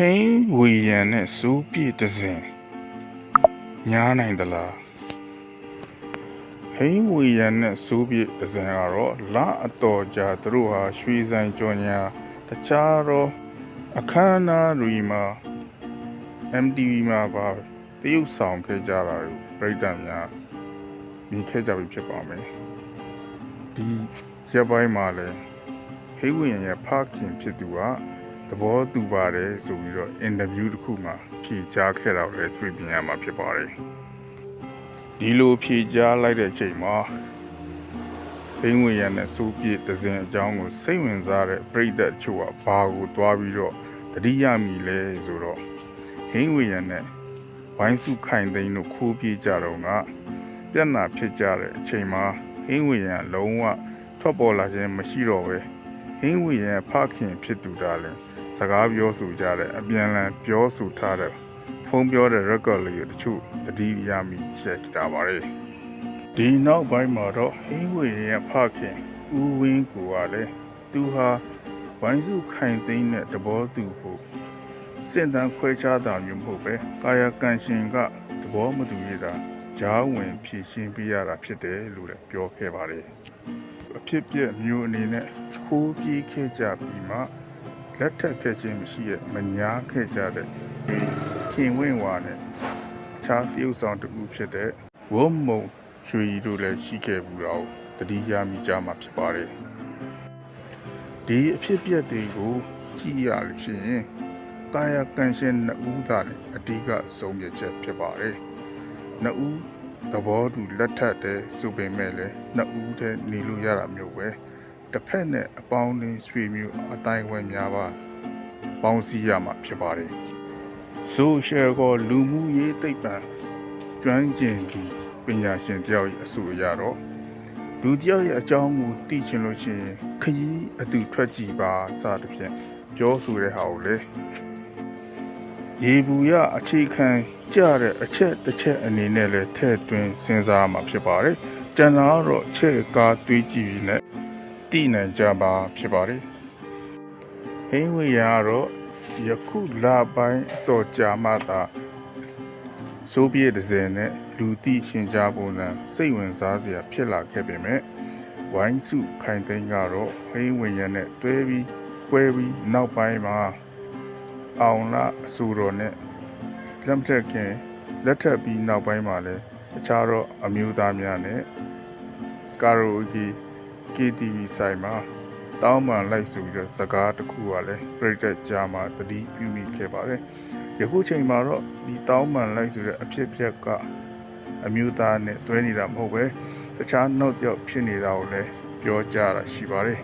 ဟင်းဝေရန်နဲ့စိုးပြည့်တစ်စင်ညားနိုင်သလားဟင်းဝေရန်နဲ့စိုးပြည့်တစ်စင်ကတော့လအတော်ကြာသူတို့ဟာရွှေဆိုင်ကြော်ညာတခြားတော့အခမ်းအနားတွေမှာ MTV မှာပါတရုပ်ဆောင်ခဲ့ကြတာကိုပြည်တံများမြင်ခဲ့ကြပြီဖြစ်ပါမယ်ဒီရက်ပိုင်းမှာလည်းဟိဝေရန်ရဲ့ဖခင်ဖြစ်သူက သဘောတူပါတယ်ဆိုပြီးတော့အင်တာဗျူးတစ်ခုမှာဖြေကြားခဲ့တာကိုလည်းတွေ့မြင်ရမှာဖြစ်ပါတယ်ဒီလိုဖြေကြားလိုက်တဲ့အချိန်မှာဘိန်းဝင်ရနဲ့စိုးပြည့်တစ်စင်အကြောင်းကိုစိတ်ဝင်စားတဲ့ပြည်သက်အချို့ကဘာကိုသွားပြီးတော့တတိယမိလဲဆိုတော့ဟိန်းဝင်ရနဲ့ဝိုင်းစုခိုင်သိန်းတို့ခိုးပြေးကြတော့ကပြဿနာဖြစ်ကြတဲ့အချိန်မှာဟိန်းဝင်ရလုံးဝထွက်ပေါ်လာခြင်းမရှိတော့ပဲဟိန်းဝင်ရဖခင်ဖြစ်သူတာလည်း စကားပြောဆိုကြတဲ့အပြန်အလှန်ပြောဆိုထားတဲ့ဖုန်းပြောတဲ့ record လေးကိုတချို့တတိယမိချက်ကြပါလေဒီနောက်ပိုင်းမှာတော့ဟင်းဝေရဲ့ဖခင်ဦးဝင်းကိုကလည်းသူဟာဝိုင်းစုခိုင်သိမ်းတဲ့သဘောတူဖို့စင်တန်းခွဲခြားတာမျိုးမဟုတ်ပဲကာယကံရှင်ကသဘောမတူရတာဂျားဝင်ဖြည့်ရှင်းပေးရတာဖြစ်တယ်လို့လည်းပြောခဲ့ပါတယ်အဖြစ်ပြက်မျိုးအနေနဲ့ခိုးပြေးခဲ့ကြပြီးမှ လက်ထပ်ခဲ့ခြင်းမရှိရဲ့မညာခဲ့ကြတဲ့ခင်ဝင်းဝါနဲ့အခြားပြုဆောင်တူဖြစ်တဲ့ဝုံမုံရွှေရီတို့လည်းရှိခဲ့ဘူးတော့တတိယမိကြမှာဖြစ်ပါတယ်ဒီအဖြစ်ပြက်တွေကိုကြည့်ရလို့ရှိရင်ကာယကံရှင်နှစ်ဦးသာလည်းအဓိကဆုံးဖြတ်ချက်ဖြစ်ပါတယ်နှစ်ဦးသဘောတူလက်ထပ်တဲ့ဆိုပေမဲ့လည်းနှစ်ဦးတည်းနေလို့ရတာမျိုးပဲ တစ်ဖက်နဲ့အပေါင်းအသင်းဆွေမျိုးအတိုင်းအဝန်းများပါပေါင်းစည်းရမှာဖြစ်ပါတယ်။ဆိုရှယ်ကလူမှုရေးသိပ္ပံကျွမ်းကျင်သူပညာရှင်တယောက်ရဲ့အဆိုအရတော့လူတယောက်ရဲ့အကြောင်းကိုသိချင်လို့ရှိရင်ခရီးအတူထွက်ကြည့်ပါစသဖြင့်ပြောဆိုတဲ့ဟာကိုလေရေဘူးရအခြေခံကြတဲ့အချက်တစ်ချက်အနေနဲ့လည်းထည့်သွင်းစဉ်းစားရမှာဖြစ်ပါတယ်။ကျန်တာကတော့ချက်ကားတွေးကြည့်ပြီးနဲ့ တည်နိုင်ကြပါဖြစ်ပါတယ်။ဟင်းဝေရကတော့ယခုလပိုင်းအတော့ကြာမှသာဆိုဗီယက်ဒဇင်နဲ့လူသိရှင်ကြားပုံစံစိတ်ဝင်စားစရာဖြစ်လာခဲ့ပေမဲ့ဝိုင်းစုခိုင်သိန်းကတော့ဟင်းဝေရနဲ့တွဲပြီးကွဲပြီးနောက်ပိုင်းမှာအောင်လာအဆူတော်နဲ့လက်ထက်ခင်လက်ထပ်ပြီးနောက်ပိုင်းမှာလည်းအခြားသောအမျိုးသားများနဲ့ကာရိုအိုကေ KTV ဆိုင်မှာတောင်းပန်လိုက်ဆိုပြီးတော့စကားတစ်ခုကလည်းပြည်သက်ကြားမှာတတိပြုမိခဲ့ပါတယ်။ယခုချိန်မှာတော့ဒီတောင်းပန်လိုက်ဆိုတဲ့အဖြစ်အပျက်ကအမျိုးသားနဲ့တွဲနေတာမဟုတ်ပဲတခြားနောက်ပြောက်ဖြစ်နေတာကိုလည်းပြောကြတာရှိပါတယ်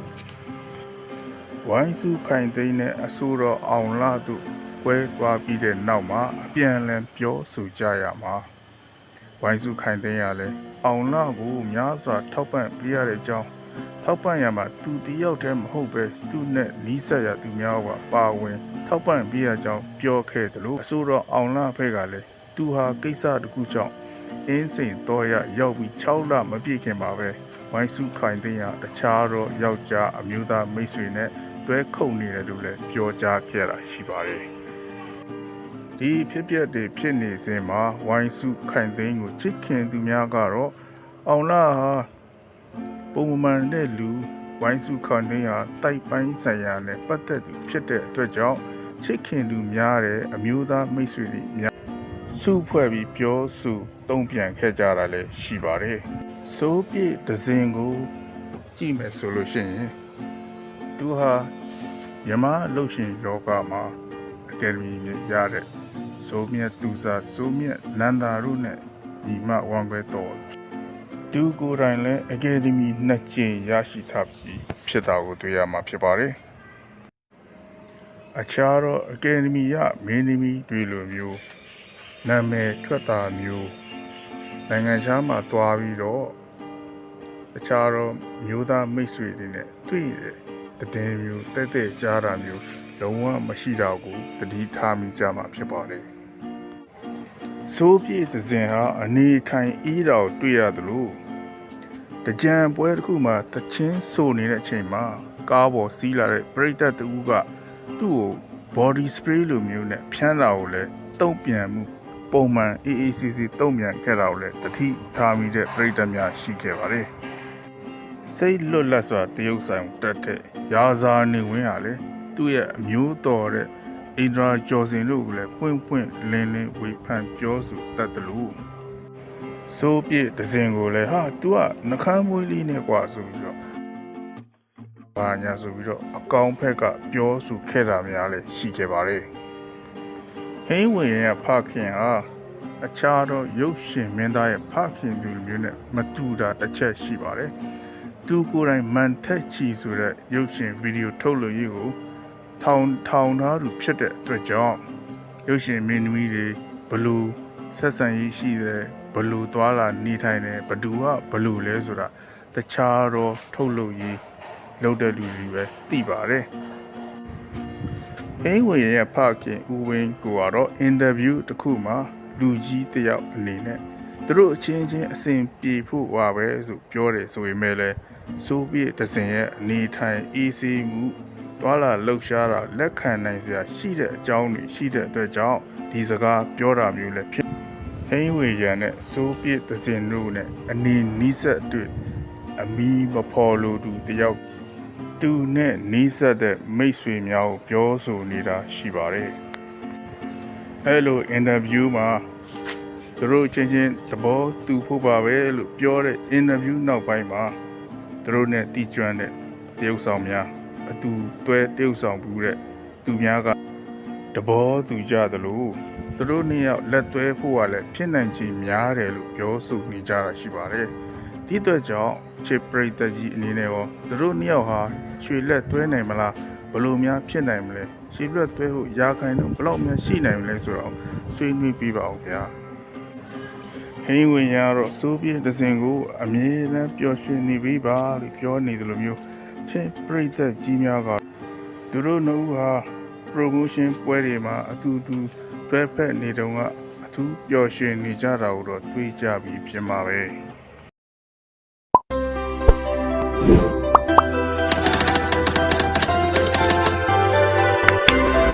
။ဝိုင်းစုခိုင်သိန်းနဲ့အဆိုးတော်အောင်လာတို့ကွဲသွားပြီးတဲ့နောက်မှာအပြန်အလှန်ပြောဆိုကြရမှာဝိုင်းစုခိုင်သိန်းရလဲအောင်လာကိုများစွာထောက်ပံ့ပေးရတဲ့အကြောင်း ထောက်ပံ့ရမှာသူတယောက်တည်းမဟုတ်ပဲသူနဲ့နီးစပ်ရသူများကပါဝင်ထောက်ပံ့ပေးရကြောင်းပြောခဲ့တယ်လို့အဆိုတော့အောင်လာဖက်ကလည်းသူဟာကိစ္စတစ်ခုကြောင့်အင်းစိန်တော့ရရောက်ပြီး6လမပြည့်ခင်ပါပဲဝိုင်းစုခိုင်သိန်းရတခြားတော့ယောက်ျားအမျိုးသားမိတ်ဆွေနဲ့တွဲခုန်နေတယ်လို့လည်းပြောကြားခဲ့တာရှိပါတယ်ဒီဖြစ်ပျက်တွေဖြစ်နေစဉ်မှာဝိုင်းစုခိုင်သိန်းကိုချစ်ခင်သူများကတော့အောင်လာဟာ ပုံမှန်တဲ့လူဝိုင်းစုခေါန်တင်းဟာတိုက်ပိုင်းဆိုင်ရာနဲ့ပတ်သက်သူဖြစ်တဲ့အတွက်ကြောင့်ချစ်ခင်သူများတဲ့အမျိုးသားမိတ်ဆွေတွေများစုဖွဲ့ပြီးပြောဆိုတုံ့ပြန်ခဲ့ကြတာလည်းရှိပါတယ်။စိုးပြည့်ဒဇင်ကိုကြည့်မယ်ဆိုလို့ရှိရင်သူဟာယမလှုပ်ရှင်လောကမှာအကယ်ဒမီမြရတဲ့စိုးမြတ်သူစာစိုးမြတ်နန္ဒာရုနဲ့ညီမဝမ်ခွဲတော် သူကိုယ်တိုင်လည်းအကယ်ဒမီနှစ်ကျင်းရရှိထားပြီးဖြစ်တာကိုတွေ့ရမှာဖြစ်ပါတယ်။အခြားသောအကယ်ဒမီရမင်းသမီးတွေလိုမျိုးနာမည်ထွက်တာမျိုးနိုင်ငံခြားမှာတွားပြီးတော့အခြားသောမျိုးသားမိတ်ဆွေတွေနဲ့တွေ့တဲ့တည်င်းမျိုးတဲ့တဲ့ကြားတာမျိုးလုံးဝမရှိတော့ကိုတတိထားမိကြမှာဖြစ်ပါတယ်။စိုးပြည့်သဇင်ဟာအနေထိုင်ဤတော်တွေ့ရတယ်လို့ တကြံပွဲတစ်ခုမှာတချင်းဆိုနေတဲ့အချိန်မှာကားပေါ်စီးလာတဲ့ပရိသတ်တူကသူ့ကို body spray လိုမျိုးနဲ့ဖြန်းတာကိုလည်းတုံ့ပြန်မှုပုံမှန် AACC တုံ့ပြန်ခဲ့တာကိုလည်းတတိထားမိတဲ့ပြည်သက်များရှိခဲ့ပါတယ်စိတ်လွတ်လပ်စွာတရုပ်ဆိုင်ကိုတက်တဲ့ရာဇာနေဝင်းဟာလေသူ့ရဲ့အမျိုးတော်တဲ့ဣန္ဒြာကျော်စင်တို့ကိုလည်းပွင့်ပွင့်လင်းလင်းဝေဖန်ပြောဆိုတတ်တယ်လို့ စိုးပြည့်ဒဇင်ကိုလည်းဟာ तू ကနှကမ်းမွေးလေးနဲ့กว่าဆိုပြီးတော့ဘာညာဆိုပြီးတော့အကောင်ဖက်ကပြောဆိုခဲ့တာများလည်းရှိခဲ့ပါတယ်ဟိန်းဝင်ရဲ့ဖခင်ဟာအခြားသောရုပ်ရှင်မင်းသားရဲ့ဖခင်လူမျိုးနဲ့မတူတာတစ်ချက်ရှိပါတယ်သူကိုယ်တိုင်မန်ထက်ချီဆိုတဲ့ရုပ်ရှင်ဗီဒီယိုထုတ်လို့ရေးကို ထောင်ထောင်သားသူဖြစ်တဲ့အတွက်ကြောင့်ရုပ်ရှင်မင်းသမီးတွေဘလူဆက်ဆံရေးရှိတယ် ဘလူသွားလာနေထိုင်တယ်ဘဒူကဘလူလဲဆိုတာတခြားတော့ထုတ်လို့ရေးလုပ်တဲ့လူတွေပဲသိပါတယ်အင်းဝင်ရဲ့ဖခင်ဦးဝင်းကိုကတော့အင်တာဗျူးတစ်ခုမှာလူကြီးတစ်ယောက်အနေနဲ့သူတို့အချင်းချင်းအစဉ်ပြေဖို့ဝါပဲဆိုပြောတယ်ဆိုပေမဲ့လည်းစိုးပြည့်တစင်ရဲ့အနေထိုင်အေးဆေးမှုသွာလာလှုပ်ရှားတာလက်ခံနိုင်စရာရှိတဲ့အကြောင်းတွေရှိတဲ့အတွက်ကြောင့်ဒီစကားပြောတာမျိုးလည်းဖြစ် ဟိန်းဝေရန်နဲ့စိုးပြည့်သစင်တို့နဲ့အနီးနီးစပ်တွေ့အမီမဖော်လို့သူတယောက်သူနဲ့နီးစပ်တဲ့မိတ်ဆွေများကိုပြောဆိုနေတာရှိပါတယ်အဲလိုအင်တာဗျူးမှာသူတို့ချင်းချင်းသဘောတူဖို့ပါပဲလို့ပြောတဲ့အင်တာဗျူးနောက်ပိုင်းမှာသူတို့နဲ့တီကျွမ်းတဲ့တရုပ်ဆောင်များအတူတွဲတရုပ်ဆောင်ဘူးတဲ့သူများကတဘောသူကြသလို သူတို့နှစ်ယောက်လက်သွဲဖို့ကလည်းဖြစ်နိုင်ချေများတယ်လို့ပြောဆိုနေကြတာရှိပါတယ်ဒီအတွက်ကြောင့်ချစ်ပရိသတ်ကြီးအနေနဲ့ရောသူတို့နှစ်ယောက်ဟာရွှေလက်သွဲနိုင်မလားဘလို့များဖြစ်နိုင်မလဲရွှေလက်သွဲဖို့ရာခိုင်နှုန်းဘယ်လောက်များရှိနိုင်မလဲဆိုတော့ဆွေးနွေးပြပါအောင်ဗျာဟင်းဝင်ရတော့စိုးပြေတစင်ကိုအမြဲတမ်းပျော်ရွှင်နေပြီပါလို့ပြောနေတယ်လို့မျိုးချင်းပရိသတ်ကြီးများကသူတို့နှုတ်ဟာ promotion ပွဲတွေမှာအတူတူ တွဲဖက်နေတုန်းကအထူးပျော်ရွှင်နေကြတာကိုတော့တွေးကြပြီးဖြစ်မှာပဲ